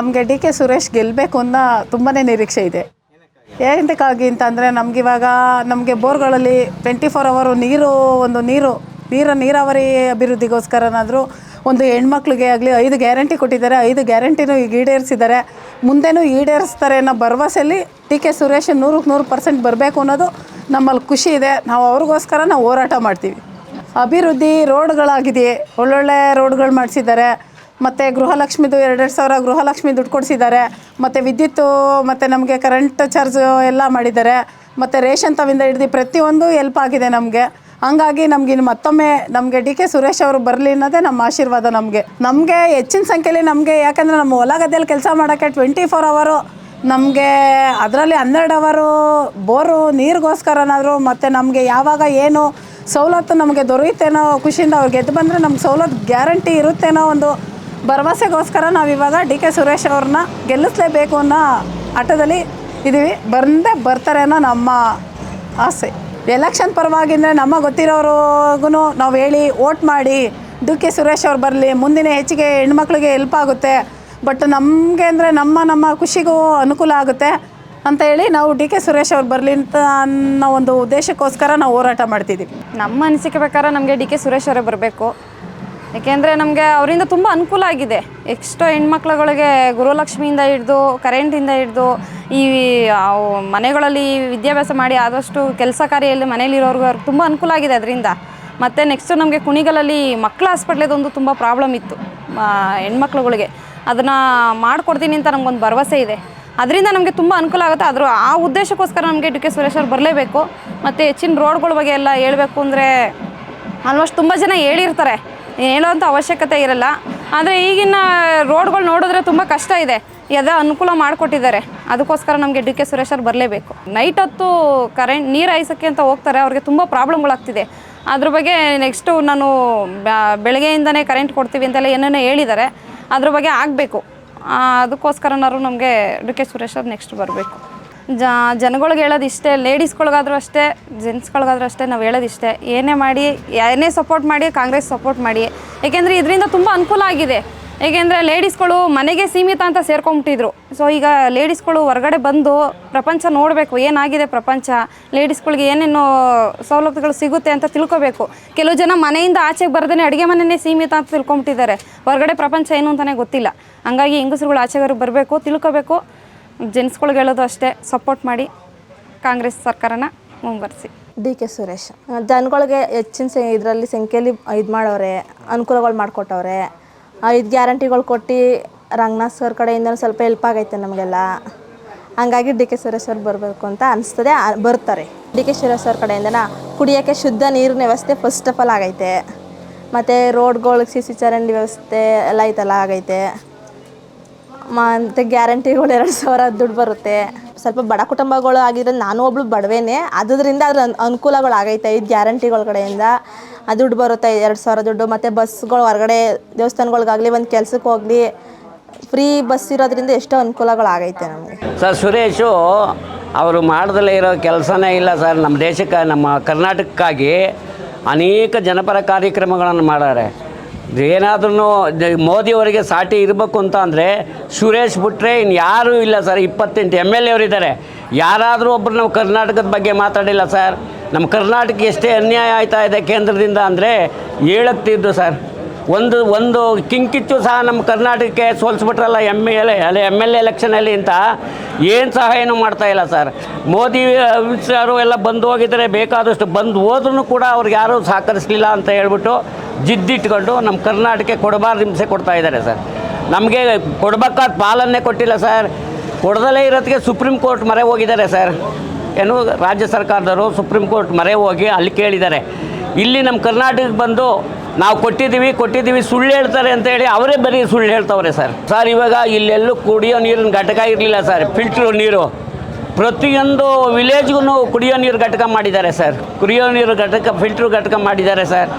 ನಮಗೆ D K Suresh ಗೆಲ್ಲಬೇಕು ಅನ್ನೋ ತುಂಬಾ ನಿರೀಕ್ಷೆ ಇದೆ. ಏನಕ್ಕಾಗಿ ಅಂತಂದರೆ ನಮಗಿವಾಗ ನಮಗೆ ಬೋರ್ಗಳಲ್ಲಿ ಟ್ವೆಂಟಿ ಫೋರ್ ಅವರು ನೀರು, ಒಂದು ನೀರು, ನೀರ ನೀರಾವರಿ ಅಭಿವೃದ್ಧಿಗೋಸ್ಕರನಾದರೂ ಒಂದು ಹೆಣ್ಮಕ್ಳಿಗೆ ಆಗಲಿ ಐದು ಗ್ಯಾರಂಟಿ ಕೊಟ್ಟಿದ್ದಾರೆ, ಐದು ಗ್ಯಾರಂಟಿನೂ ಈಗ ಈಡೇರಿಸಿದ್ದಾರೆ. ಮುಂದೆನೂ ಈಡೇರಿಸ್ತಾರೆ ಅನ್ನೋ ಭರವಸೆಯಲ್ಲಿ ಟಿ ಕೆ ಸುರೇಶ್ ನೂರಕ್ಕೆ ನೂರು ಪರ್ಸೆಂಟ್ ಬರಬೇಕು ಅನ್ನೋದು ನಮ್ಮಲ್ಲಿ ಖುಷಿ ಇದೆ. ನಾವು ಅವ್ರಿಗೋಸ್ಕರ ನಾವು ಹೋರಾಟ ಮಾಡ್ತೀವಿ. ಅಭಿವೃದ್ಧಿ ರೋಡ್ಗಳಾಗಿದೆ ಒಳ್ಳೊಳ್ಳೆ ರೋಡ್ಗಳು ಮಾಡಿಸಿದ್ದಾರೆ. ಮತ್ತು ಗೃಹಲಕ್ಷ್ಮಿದು ಎರಡೆರಡು ಸಾವಿರ ಗೃಹಲಕ್ಷ್ಮಿ ದುಡ್ಡು ಕೊಡಿಸಿದ್ದಾರೆ. ಮತ್ತು ವಿದ್ಯುತ್ತು, ಮತ್ತು ನಮಗೆ ಕರೆಂಟ್ ಚಾರ್ಜ್ ಎಲ್ಲ ಮಾಡಿದ್ದಾರೆ. ಮತ್ತು ರೇಷನ್ ತವಿಂದ ಹಿಡ್ದು ಪ್ರತಿಯೊಂದು ಎಲ್ಪ್ ಆಗಿದೆ ನಮಗೆ. ಹಂಗಾಗಿ ನಮ್ಗೆ ಇನ್ನು ಮತ್ತೊಮ್ಮೆ ನಮಗೆ ಡಿ ಕೆ ಸುರೇಶ್ ಅವರು ಬರಲಿ ಅನ್ನೋದೇ ನಮ್ಮ ಆಶೀರ್ವಾದ ನಮಗೆ. ನಮಗೆ ಹೆಚ್ಚಿನ ಸಂಖ್ಯೆಯಲ್ಲಿ ನಮಗೆ ಯಾಕಂದರೆ ನಮ್ಮ ಹೊಲ ಗದ್ದೆಯಲ್ಲಿ ಕೆಲಸ ಮಾಡೋಕ್ಕೆ ಟ್ವೆಂಟಿ ಫೋರ್ ಅವರು ನಮಗೆ ಅದರಲ್ಲಿ ಹನ್ನೆರಡು ಅವರು ಬೋರು, ನೀರಿಗೋಸ್ಕರನಾದರೂ ಮತ್ತು ನಮಗೆ ಯಾವಾಗ ಏನು ಸವಲತ್ತು ನಮಗೆ ದೊರೆಯುತ್ತೇನೋ ಖುಷಿಯಿಂದ ಅವ್ರಿಗೆ ಗೆದ್ದು ಬಂದರೆ ನಮ್ಗೆ ಸವಲತ್ತು ಗ್ಯಾರಂಟಿ ಇರುತ್ತೇನೋ ಒಂದು ಭರವಸೆಗೋಸ್ಕರ ನಾವಿವಾಗ ಡಿ ಕೆ ಸುರೇಶ್ ಅವ್ರನ್ನ ಗೆಲ್ಲಿಸಲೇಬೇಕು ಅನ್ನೋ ಆಟದಲ್ಲಿ ಇದ್ದೀವಿ ಬಂದೇ ಬರ್ತಾರೆ ಅನ್ನೋ ನಮ್ಮ ಆಸೆ. ಎಲೆಕ್ಷನ್ ಪರವಾಗಿಂದರೆ ನಮ್ಮ ಗೊತ್ತಿರೋರಿಗೂ ನಾವು ಹೇಳಿ ಓಟ್ ಮಾಡಿ ಡಿ ಕೆ ಸುರೇಶ್ ಅವ್ರು ಬರಲಿ, ಮುಂದಿನ ಹೆಚ್ಚಿಗೆ ಹೆಣ್ಮಕ್ಳಿಗೆ ಹೆಲ್ಪ್ ಆಗುತ್ತೆ. ಬಟ್ ನಮಗೆ ಅಂದರೆ ನಮ್ಮ ನಮ್ಮ ಖುಷಿಗೂ ಅನುಕೂಲ ಆಗುತ್ತೆ ಅಂತ ಹೇಳಿ ನಾವು ಡಿ ಕೆ ಸುರೇಶ್ ಅವ್ರು ಬರಲಿ ಅಂತ ಅನ್ನೋ ಒಂದು ಉದ್ದೇಶಕ್ಕೋಸ್ಕರ ನಾವು ಹೋರಾಟ ಮಾಡ್ತಿದ್ದೀವಿ ನಮ್ಮ ಅನಿಸಿಕೆ ಪ್ರಕಾರ ನಮಗೆ ಡಿ ಕೆ ಸುರೇಶ್ ಅವರೇ ಬರಬೇಕು. ಏಕೆಂದರೆ ನಮಗೆ ಅವರಿಂದ ತುಂಬ ಅನುಕೂಲ ಆಗಿದೆ. ಎಷ್ಟೋ ಹೆಣ್ಮಕ್ಳುಗಳಿಗೆ ಗುರುಲಕ್ಷ್ಮಿಯಿಂದ ಹಿಡಿದು ಕರೆಂಟಿಂದ ಹಿಡಿದು, ಈ ಮನೆಗಳಲ್ಲಿ ವಿದ್ಯಾಭ್ಯಾಸ ಮಾಡಿ ಆದಷ್ಟು ಕೆಲಸ ಕಾರ್ಯದಲ್ಲಿ ಮನೇಲಿರೋರ್ಗೆ ಅವ್ರಿಗೆ ತುಂಬ ಅನುಕೂಲ ಆಗಿದೆ ಅದರಿಂದ. ಮತ್ತು ನೆಕ್ಸ್ಟು ನಮಗೆ ಕುಣಿಗಲಲ್ಲಿ ಮಕ್ಕಳ ಹಾಸ್ಪಿಟ್ಲಿದೊಂದು ತುಂಬ ಪ್ರಾಬ್ಲಮ್ ಇತ್ತು ಹೆಣ್ಮಕ್ಳುಗಳಿಗೆ. ಅದನ್ನು ಮಾಡಿಕೊಡ್ತೀನಿ ಅಂತ ನಮಗೊಂದು ಭರವಸೆ ಇದೆ. ಅದರಿಂದ ನಮಗೆ ತುಂಬ ಅನುಕೂಲ ಆಗುತ್ತೆ. ಆದರೂ ಆ ಉದ್ದೇಶಕ್ಕೋಸ್ಕರ ನಮಗೆ ಡಿ ಕೆ ಸುರೇಶ್ ಅವ್ರು ಬರಲೇಬೇಕು. ಮತ್ತು ಹೆಚ್ಚಿನ ರೋಡ್ಗಳ ಬಗ್ಗೆ ಎಲ್ಲ ಹೇಳಬೇಕು ಅಂದರೆ ಆಲ್ಮೋಸ್ಟ್ ತುಂಬ ಜನ ಹೇಳಿರ್ತಾರೆ. ಹೇಳೋವಂಥ ಅವಶ್ಯಕತೆ ಇರಲ್ಲ. ಆದರೆ ಈಗಿನ ರೋಡ್ಗಳು ನೋಡಿದ್ರೆ ತುಂಬ ಕಷ್ಟ ಇದೆ. ಎದ ಅನುಕೂಲ ಮಾಡಿಕೊಟ್ಟಿದ್ದಾರೆ. ಅದಕ್ಕೋಸ್ಕರ ನಮಗೆ ಡಿ ಕೆ ಸುರೇಶ್ ಅವ್ರು ಬರಲೇಬೇಕು. ನೈಟ್ ಹೊತ್ತು ಕರೆಂಟ್, ನೀರು ಹಾಯಿಸೋಕ್ಕೆ ಅಂತ ಹೋಗ್ತಾರೆ, ಅವ್ರಿಗೆ ತುಂಬ ಪ್ರಾಬ್ಲಮ್ಗಳಾಗ್ತಿದೆ ಅದ್ರ ಬಗ್ಗೆ ನೆಕ್ಸ್ಟು ನಾನು ಬೆಳಗ್ಗೆಯಿಂದನೇ ಕರೆಂಟ್ ಕೊಡ್ತೀವಿ ಅಂತೆಲ್ಲ ಏನೇನೋ ಹೇಳಿದ್ದಾರೆ. ಅದ್ರ ಬಗ್ಗೆ ಆಗಬೇಕು. ಅದಕ್ಕೋಸ್ಕರನಾದ್ರು ನಮಗೆ ಡಿ ಕೆ ಸುರೇಶ್ ಅವ್ರು ನೆಕ್ಸ್ಟ್ ಬರಬೇಕು. ಜ, ಜನಗಳಿಗೆ ಹೇಳೋದು ಇಷ್ಟೇ ಲೇಡೀಸ್ಗಳಿಗಾದ್ರೂ ಅಷ್ಟೇ ಜೆಂಟ್ಸ್ಗಳಿಗಾದ್ರೂ ಅಷ್ಟೇ ನಾವು ಹೇಳೋದು ಇಷ್ಟೇ. ಏನೇ ಮಾಡಿ, ಏನೇ ಸಪೋರ್ಟ್ ಮಾಡಿ, ಕಾಂಗ್ರೆಸ್ ಸಪೋರ್ಟ್ ಮಾಡಿ. ಏಕೆಂದರೆ ಇದರಿಂದ ತುಂಬ ಅನುಕೂಲ ಆಗಿದೆ. ಏಕೆಂದರೆ ಲೇಡೀಸ್ಗಳು ಮನೆಗೆ ಸೀಮಿತ ಅಂತ ಸೇರ್ಕೊಂಬಿಟ್ಟಿದ್ರು ಸೊ ಈಗ ಲೇಡೀಸ್ಗಳು ಹೊರಗಡೆ ಬಂದು ಪ್ರಪಂಚ ನೋಡಬೇಕು, ಏನಾಗಿದೆ ಪ್ರಪಂಚ ಲೇಡೀಸ್ಗಳಿಗೆ ಏನೇನು ಸೌಲಭ್ಯಗಳು ಸಿಗುತ್ತೆ ಅಂತ ತಿಳ್ಕೊಬೇಕು. ಕೆಲವು ಜನ ಮನೆಯಿಂದ ಆಚೆಗೆ ಬರ್ದೇ ಅಡುಗೆ ಮನೆಯೇ ಸೀಮಿತ ಅಂತ ತಿಳ್ಕೊಂಬಿಟ್ಟಿದ್ದಾರೆ ಹೊರಗಡೆ ಪ್ರಪಂಚ ಏನು ಅಂತಲೇ ಗೊತ್ತಿಲ್ಲ. ಹಂಗಾಗಿ ಹೆಂಗಸ್ರುಗಳು ಆಚೆಗಾರು ಬರಬೇಕು, ತಿಳ್ಕೊಬೇಕು. ಜೆಂಟ್ಸ್ಗಳಿಗೆ ಹೇಳೋದು ಅಷ್ಟೇ ಸಪೋರ್ಟ್ ಮಾಡಿ ಕಾಂಗ್ರೆಸ್ ಸರ್ಕಾರನ ಮುಂಬರಿಸಿ ಡಿ ಕೆ ಸುರೇಶ್ ಜನಗಳಿಗೆ ಹೆಚ್ಚಿನ ಇದರಲ್ಲಿ ಸಂಖ್ಯೆಯಲ್ಲಿ ಇದು ಮಾಡವ್ರೆ ಅನುಕೂಲಗಳು ಮಾಡಿಕೊಟ್ಟವ್ರೆ ಇದು ಗ್ಯಾರಂಟಿಗಳು ಕೊಟ್ಟು ರಂಗನಾಥ್ ಸರ್ ಕಡೆಯಿಂದ ಸ್ವಲ್ಪ ಹೆಲ್ಪ್ ಆಗೈತೆ ನಮಗೆಲ್ಲ. ಹಂಗಾಗಿ ಡಿ ಕೆ ಸುರೇಶ್ ಅವ್ರು ಬರಬೇಕು ಅಂತ ಅನಿಸ್ತದೆ ಬರ್ತಾರೆ. ಡಿ ಕೆ ಸುರೇಶ್ ಅವ್ರ ಕಡೆಯಿಂದನ ಕುಡಿಯೋಕ್ಕೆ ಶುದ್ಧ ನೀರಿನ ವ್ಯವಸ್ಥೆ ಫಸ್ಟ್ ಆಫ್ ಆಲ್ ಆಗೈತೆ. ಮತ್ತು ರೋಡ್ಗಳಿಗೆ ಸಿ ಸಿ ಚರಂಡಿ ವ್ಯವಸ್ಥೆ ಎಲ್ಲ ಐತೆಲ್ಲ, ಆಗೈತೆ. ಮತ್ತು ಗ್ಯಾರಂಟಿಗಳು ಎರಡು ಸಾವಿರ ದುಡ್ಡು ಬರುತ್ತೆ. ಸ್ವಲ್ಪ ಬಡ ಕುಟುಂಬಗಳು ಆಗಿದ್ರೆ ನಾನು ಒಬ್ಳು ಬಡವೇನೆ. ಅದರಿಂದ ಅದ್ರ ಅನುಕೂಲಗಳು ಆಗೈತೆ ಇದು ಗ್ಯಾರಂಟಿಗಳ ಕಡೆಯಿಂದ. ಆ ದುಡ್ಡು ಬರುತ್ತೆ ಎರಡು ಸಾವಿರ ದುಡ್ಡು, ಮತ್ತು ಬಸ್ಗಳು ಹೊರಗಡೆ ದೇವಸ್ಥಾನಗಳಿಗಾಗಲಿ ಒಂದು ಕೆಲ್ಸಕ್ಕೆ ಹೋಗಲಿ ಫ್ರೀ ಬಸ್ ಇರೋದ್ರಿಂದ ಎಷ್ಟೋ ಅನುಕೂಲಗಳು ಆಗೈತೆ ನಮಗೆ. ಸರ್, ಸುರೇಶು ಅವರು ಮಾಡ್ದಲೇ ಇರೋ ಕೆಲಸನೇ ಇಲ್ಲ ಸರ್. ನಮ್ಮ ದೇಶಕ್ಕೆ, ನಮ್ಮ ಕರ್ನಾಟಕಕ್ಕಾಗಿ ಅನೇಕ ಜನಪರ ಕಾರ್ಯಕ್ರಮಗಳನ್ನು ಮಾಡಾರೆ ಏನಾದ್ರೂ ಮೋದಿಯವರಿಗೆ ಸಾಟಿ ಇರಬೇಕು ಅಂತ ಅಂದರೆ ಸುರೇಶ್ ಬಿಟ್ಟರೆ ಇನ್ನು ಯಾರೂ ಇಲ್ಲ ಸರ್. ಇಪ್ಪತ್ತೆಂಟು ಎಂ ಎಲ್ ಎವರಿದ್ದಾರೆ ಯಾರಾದರೂ ಒಬ್ಬರು ನಾವು ಕರ್ನಾಟಕದ ಬಗ್ಗೆ ಮಾತಾಡಿಲ್ಲ ಸರ್. ನಮ್ಮ ಕರ್ನಾಟಕ ಎಷ್ಟೇ ಅನ್ಯಾಯ ಆಯ್ತಾ ಇದೆ ಕೇಂದ್ರದಿಂದ ಅಂದರೆ ಹೇಳಕ್ತಿದ್ದು ಸರ್. ಒಂದು ಒಂದು ಕಿಂಕಿಚ್ಚು ಸಹ ನಮ್ಮ ಕರ್ನಾಟಕಕ್ಕೆ ಸೋಲಿಸ್ಬಿಟ್ರಲ್ಲ M L A M L ಎಲೆಕ್ಷನಲ್ಲಿ ಅಂತ ಏನು ಸಹ ಏನು ಮಾಡ್ತಾ ಇಲ್ಲ ಸರ್. ಮೋದಿ ಶಾರು ಎಲ್ಲ ಬಂದು ಹೋಗಿದ್ದಾರೆ ಬೇಕಾದಷ್ಟು ಬಂದು ಹೋದ್ರೂ ಕೂಡ ಅವ್ರಿಗೆ ಯಾರೂ ಸಹಕರಿಸಲಿಲ್ಲ ಅಂತ ಹೇಳ್ಬಿಟ್ಟು ಜಿದ್ದಿಟ್ಕೊಂಡು ನಮ್ಮ ಕರ್ನಾಟಕಕ್ಕೆ ಕೊಡಬಾರ್ದು ಹಿಂಸೆ ಕೊಡ್ತಾ ಇದ್ದಾರೆ ಸರ್. ನಮಗೆ ಕೊಡಬೇಕಾದ ಪಾಲನ್ನೇ ಕೊಟ್ಟಿಲ್ಲ ಸರ್. ಕೊಡದಲ್ಲೇ ಇರೋದಕ್ಕೆ ಸುಪ್ರೀಂ ಕೋರ್ಟ್ ಮರೆ ಹೋಗಿದ್ದಾರೆ ಸರ್. ಏನು ರಾಜ್ಯ ಸರ್ಕಾರದವರು ಸುಪ್ರೀಂ ಕೋರ್ಟ್ ಮರೆ ಹೋಗಿ ಅಲ್ಲಿ ಕೇಳಿದ್ದಾರೆ. ಇಲ್ಲಿ ನಮ್ಮ ಕರ್ನಾಟಕಕ್ಕೆ ಬಂದು ನಾವು ಕೊಟ್ಟಿದ್ದೀವಿ ಕೊಟ್ಟಿದ್ದೀವಿ, ಸುಳ್ಳು ಹೇಳ್ತಾರೆ ಅಂತೇಳಿ ಅವರೇ ಬರೀ ಸುಳ್ಳು ಹೇಳ್ತವ್ರೆ ಸರ್. ಸರ್, ಇವಾಗ ಇಲ್ಲೆಲ್ಲೂ ಕುಡಿಯೋ ನೀರಿನ ಘಟಕ ಇರಲಿಲ್ಲ ಸರ್. ಫಿಲ್ಟ್ರ್ ನೀರು. ಪ್ರತಿಯೊಂದು ವಿಲೇಜ್ಗೂ ಕುಡಿಯೋ ನೀರು ಘಟಕ ಮಾಡಿದ್ದಾರೆ ಸರ್. ಕುಡಿಯೋ ನೀರು ಘಟಕ, ಫಿಲ್ಟ್ರ್ ಘಟಕ ಮಾಡಿದ್ದಾರೆ ಸರ್.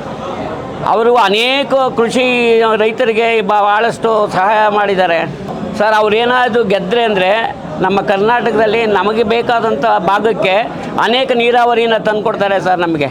ಅವರು ಅನೇಕ ಕೃಷಿ ರೈತರಿಗೆ ಭಾಳಷ್ಟು ಸಹಾಯ ಮಾಡಿದ್ದಾರೆ. ಸರ್ ಅವ್ರೇನಾದರೂ ಗೆದ್ದರೆ ಅಂದರೆ ನಮ್ಮ ಕರ್ನಾಟಕದಲ್ಲಿ ನಮಗೆ ಬೇಕಾದಂಥ ಭಾಗಕ್ಕೆ ಅನೇಕ ನೀರಾವರಿನ ತಂದುಕೊಡ್ತಾರೆ ಸರ್ ನಮಗೆ.